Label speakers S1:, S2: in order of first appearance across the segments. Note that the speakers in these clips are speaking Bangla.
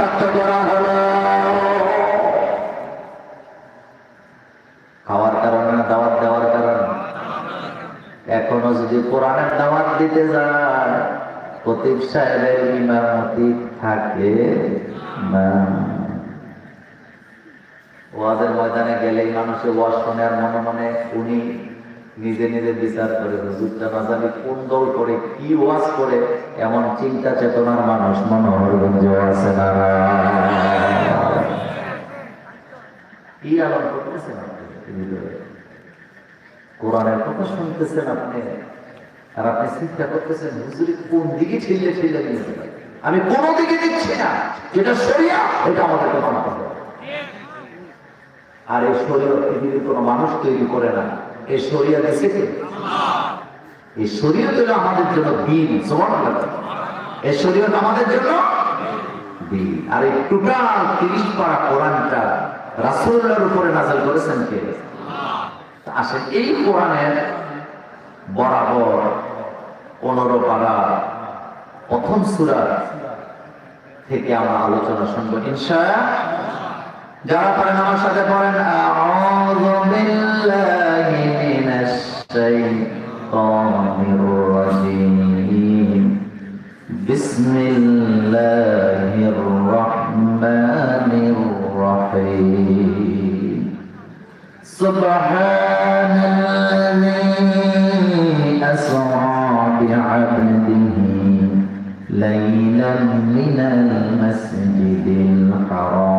S1: রক্তাক্ত করা হলো। খাওয়ার কারণে না দাওয়াত দেওয়ার কারণে। এখনও যদি কোরআনের দাওয়াত দিতে যায় প্রতীপ সাহেবের ইমামতি থাকে না। ওয়াজের ময়দানে গেলেই মানুষের ওয়াজ শুনে আর মনে মনে উনি নিজে নিজে বিচার করে হুজুরটা না জানি কোন দল করে, কি ওয়াজ করে, এমন চিন্তা চেতনার মানুষ মনোহরগঞ্জে আছে না। কি আলাপ করতেছেন কোরআনের কথা শুনতেছেন আপনি? আর আপনি চিন্তা করতেছেন, হুজুরি কোন দিকে ঠেলে ঠেলে আমি কোন দিকে দিচ্ছি না। যেটা সরিয়া এটা আমাদেরকে হবে। আর এই শরীর পৃথিবীর কোনো মানুষ তৈরি করে না। এই শরিয়া এই আমাদের জন্য দিন এই আমাদের জন্য দিন। আর এই টোটাল তিরিশ পারা কোরআনটা রাসূলুল্লাহর উপরে নাযিল করেছেন কে? আসেন, এই কোরআনের বরাবর পনেরো পারা প্রথম সূরা থেকে আমরা আলোচনা শুনব ইনশা যারা পারেন আমার সাথে পড়েন আউযু বিল্লাহি মিনাশ শাইতানির রাজীম বিসমিল্লাহির রহমানির রহিম سبحان الذي أسرى بعبده ليلا من المسجد الحرام إلى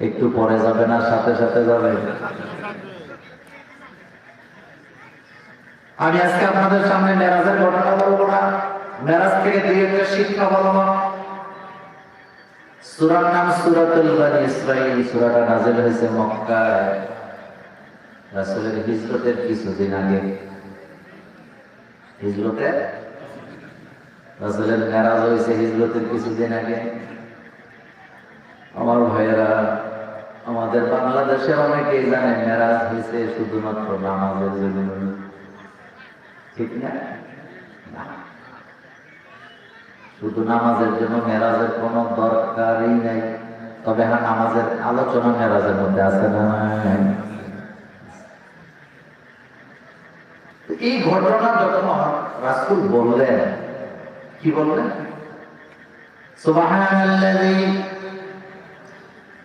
S1: একটু পরে যাবে না, সাথে সাথে যাবে। আমি আজকে আপনাদের সামনে মেরাজের ঘটনা বলব না। মেরাজ থেকে দুই একটা শিক্ষা বলব সূরার নাম সূরাতুল বানি ইসরাঈল, সূরাটা নাযিল হয়েছে মক্কায়। রাসূলের হিজরতের কিছুদিন আগে। হিজরতের রাসূলের মেরাজ হয়েছে হিজরতের কিছুদিন আগে। আমার ভাইয়েরা আমাদের বাংলাদেশের অনেকেই জানে মেরাজ হয়েছে শুধুমাত্র নামাজের জন্য। ঠিক না। শুধু নামাজের জন্য মেরাজের কোনো দরকারই নাই। তবে হ্যাঁ নামাজের আলোচনা মেরাজের মধ্যে আছে না? এই ঘটনা যখন রাসূল বললেন, কি বললেন? সুবহানাল্লাযী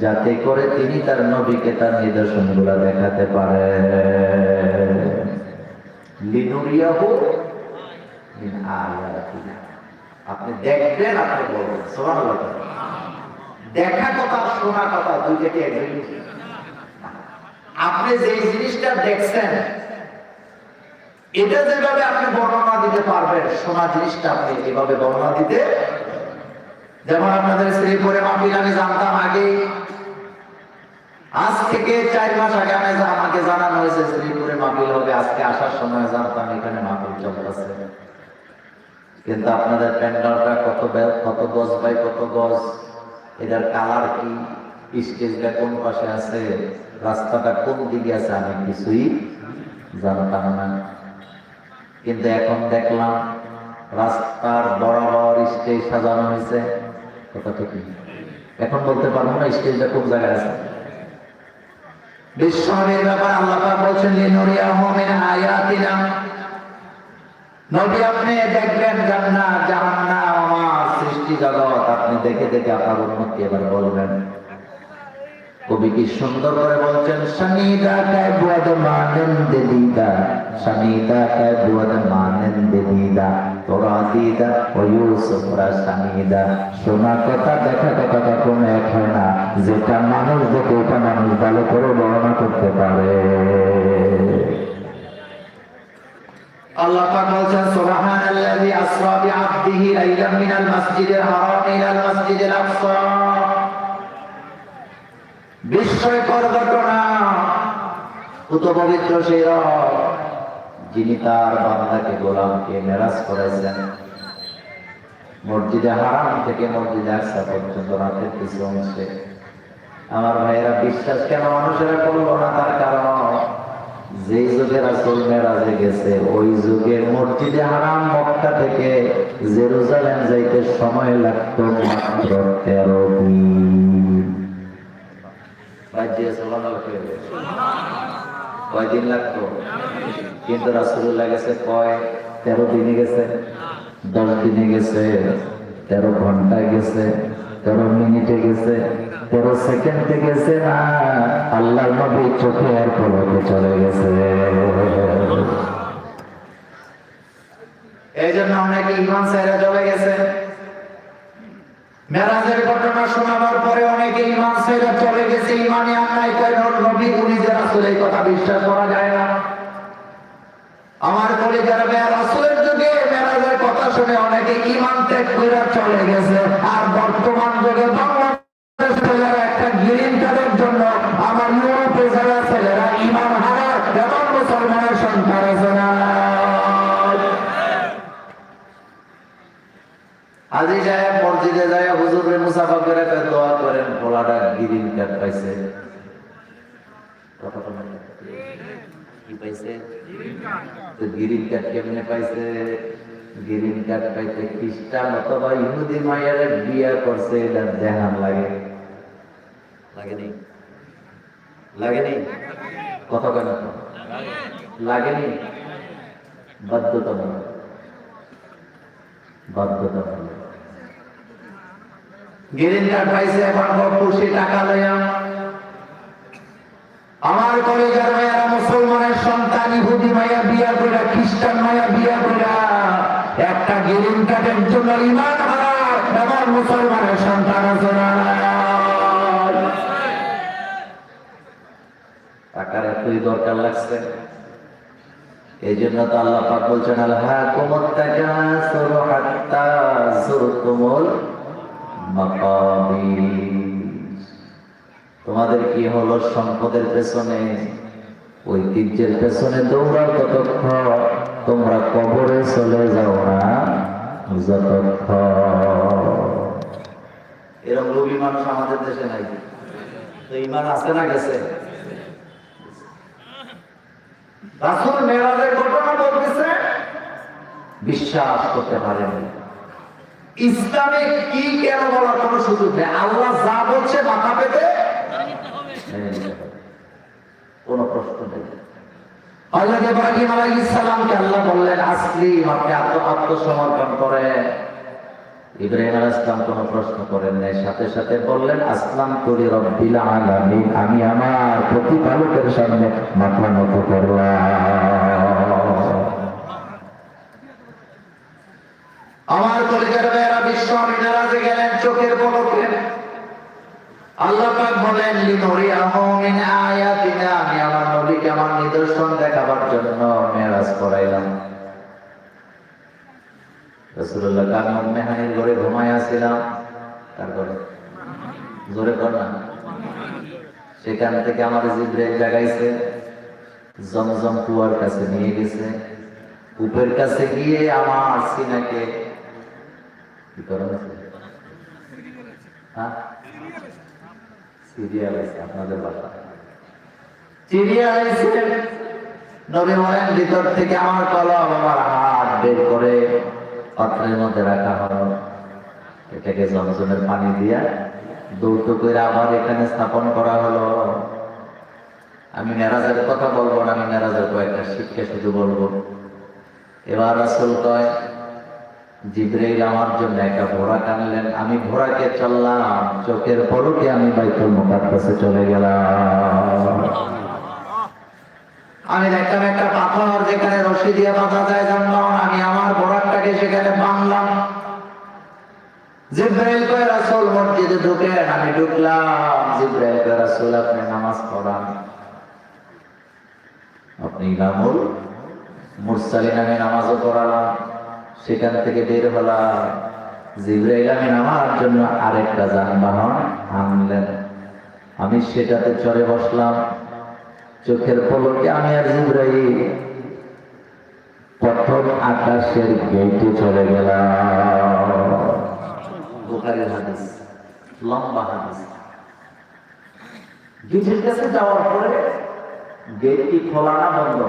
S1: যাতে করে তিনি তার নবীকে তার নিদর্শনগুলো দেখাতে পারে। আপনি দেখবেন, আপনি বলবেন দেখা কথা, শোনা কথা দুইটাকে আপনি যে জিনিসটা দেখছেন এটা যেভাবে আপনি বর্ণনা দিতে পারবেন সোনা জিনিসটা আপনি এভাবে বর্ণনা দিতে। যেমন আপনাদের শ্রীপুরে মাহফিল, আমি জানতাম আগে, আজ থেকে চার মাস আগে আমি আমাকে জানানো হয়েছে শ্রীপুরে মাহফিল হবে, আজকে আসার সময় জানতাম এখানে মাহফিল চলতেছে কিন্তু আপনাদের প্যান্ডালটা কত কত গজ বাই কত গজ, এটার কালার কি, স্টেজটা কোন পাশে আছে, রাস্তাটা কোন দিকে আছে, আমি কিছুই জানতাম না। কিন্তু এখন দেখলাম রাস্তার বরাবর স্টেজ সাজানো হয়েছে। কথাটা কি? এখন বলতে পারব না স্টেজটা কোন জায়গায় আছে। ব্যাপার আল্লাহ পাক বলছেন লিনুরিয়াহু মিন আয়াতিনা। নবী, আপনি দেখবেন জান্নাত, জাহান্নাম, আমার সৃষ্টি জগৎ, আপনি দেখে দেখে আপনার উন্নতি এবার বলবেন। কবি কি সুন্দর করে বলছেন সনিদা কায় বুয়াদ সনিদা কায় বুয়াদ তোরা দিদা ও ইউসুফরা শোনা কথা, দেখা কথা কখনো না, যেটা মানুষ দেখে ওটা মানুষ ভালো করে বর্ণনা করতে পারে। আল্লাহ পাক বলছেন, সুবহানাল্লাযী আসরা মিনাল মাসজিদিল হারাম মাসজিদিল আকসা। বিস্ময়কর ঘটনা কত পবিত্র সেই রব, যিনি তার বান্দাকে গোলামকে মেরাজ করাইছেন মসজিদে হারাম থেকে মসজিদে আকসা পর্যন্ত রাতের কিছু অংশে। আমার ভাইয়েরা, বিশ্বাস কেন মানুষেরা করল না তার কারণ? যেই যুগে রাসুল মেরাজে গেছে, ওই যুগে মসজিদে হারাম মক্কা থেকে জেরুজালেম যাইতে সময় লাগতো মাত্র তেরো দিন। সাল্লাল্লাহু আলাইহি কয়দিন লাগতো? কিন্তু রাসুল্লাহ গেছে কয়? তেরো দিনে গেছে, দশ দিনে গেছে, তেরো ঘন্টায় গেছে, তেরো মিনিটে গেছে, তেরো সেকেন্ডে গেছে না আল্লাহ নবী চোখে আর পলকে চলে গেছে। এই জন্য অনেকে ইমান সাইরা চলে গেছে। মেরাজের ঘটনা শোনাবার পরে অনেকে ইমান সাইরা চলে গেছে ইমানে আন্নাই কয় নবী উনি যে রাসূলের কথা বিশ্বাস করা যায় না। আমার বলে যারা রাসূলের যুগে মেরাজের কথা শুনে অনেকে ইমান ত্যাগ করে চলে গেছে। আর বর্তমান যুগে বাংলাদেশ ছেলেরা একটা গ্রিন কার্ডের জন্য আমার ইউরোপে যারা ছেলেরা ইমান হারা এবং মুসলমানের সন্তান আছে না আজি সাহেব মসজিদে যায় হুজুরে মুসাফা করে কয় দোয়া করেন পোলাটা গ্রিন কার্ড পাইছে কথা বলেন না। কি পাইছে তো কার্ড কেমনে পাইছে? গ্রিন কার্ড পাইতে খ্রিস্টান অথবা ইহুদি মায়ের বিয়া করছে এটা দেখান লাগে। লাগেনি লাগেনি কথা কেন লাগেনি বাধ্যতামূলক। বাধ্যতামূলক। গ্রিন কার্ড পাইছে, এখন খুশি, টাকা লইয়া। আমার কলেজের ইহুদি মায়া বিয়া কইরা, খ্রিস্টান মায়া বিয়া কইরা, একটা গ্রিন কার্ডের জন্য ইমান এবং মুসলমানের সন্তান আছে না টাকার এতই দরকার লাগছে। এই জন্য তো আল্লাহ পাক বলছেন আল্লাহ কুমত্তাকাসুর হাত্তা যুরতুমুল তোমাদের কি হলো সম্পদের পেছনে? ঐতিহ্যের পেছনে দৌড়াও ততক্ষণ তোমরা কবরে চলে যাও না, যতক্ষণ। এরকম রবি মানুষ আমাদের দেশে নাই। তো ইমান আছে না গেছে? বিশ্বাস করতে পারেনি ইসলামে কি কেন বলার কোনো সুযোগ নেই? আল্লাহ যা বলছে মাথা পেতে মেনে নিতে হবে। কোনো প্রশ্ন নেই। আল্লাহ ইব্রাহিম আলাইহিস সালামকে আল্লাহ বললেন আপনি আত্মসমর্পণ ইব্রাহিম আলাইহিস সালাম কোনো প্রশ্ন করেন নাই। সাথে সাথে বললেন, আসলাম করি রব্বিল আলামিন, আমি আমার প্রতিপালকের সামনে মাথা নত করলাম। আমার কলিজার মেয়েরা বিশ্ব মিনারাজে গেলেন, চোখের পলকে আল্লাহ পাক বলেন লিনুরিয়াহু মিন আয়াতিনা আমি আমার নবীকে আমার নিদর্শন দেখাবার জন্য মেরাজ করাইলাম। রাসূলুল্লাহ কারণ মেহানির ঘরে ঘুমায় আসছিলাম তার ঘরে জোরে কর না। সেখান থেকে আমার জিব্রাইল জাগাইছে, জমজম কুয়ার কাছে নিয়ে গেছে। কূপের কাছে গিয়ে আমার সিনাকে কি করা হ্যাঁ? সিরিয়াল আছে আপনাদের বাসা। সিরিয়াল আছে নবী বলেন, ভিতর থেকে আমার কলম, আমার হাত বের করে পাত্রের মধ্যে রাখা হলো। এটাকে জমজমের পানি দিয়া দৌড় করে আবার এখানে স্থাপন করা হলো। আমি মেরাজের কথা বলব না, আমি মেরাজের কয়েকটা শিক্ষা শুধু বলব। এবার আসল কয় জিব্রাইল আমার জন্য একটা ঘোড়া টানলেন আমি ঘোড়াকে চললাম। চোখের পলকে আমি বাইতুল মুকাদ্দাসে চলে গেলাম। আমি দেখলাম একটা পাথর যেখানে রশি দিয়ে বাঁধা যায় জানলাম আমি আমার ঘোড়াটাকে সেখানে বাঁধলাম। জিব্রাইল কয়, রাসূল, মসজিদে ঢুকেন, আমি ঢুকলাম। জিব্রাইল কয়, রাসূল, আপনি নামাজ পড়ান। আপনি ইমামুল মুরসালিন, আমি নামাজও পড়ালাম। সেখান থেকে বের হলাম। জিব্রাইল আমি নামার জন্য আরেকটা যানবাহন আনলেন। আমি সেটাতে চড়ে বসলাম। চোখের পলকে আমি আর জিব্রাইল প্রথম আকাশের গেটে চলে গেলাম। হাদিস, লম্বা হাদিস। গেটের কাছে যাওয়ার পরে গেটটি খোলা না বন্ধ।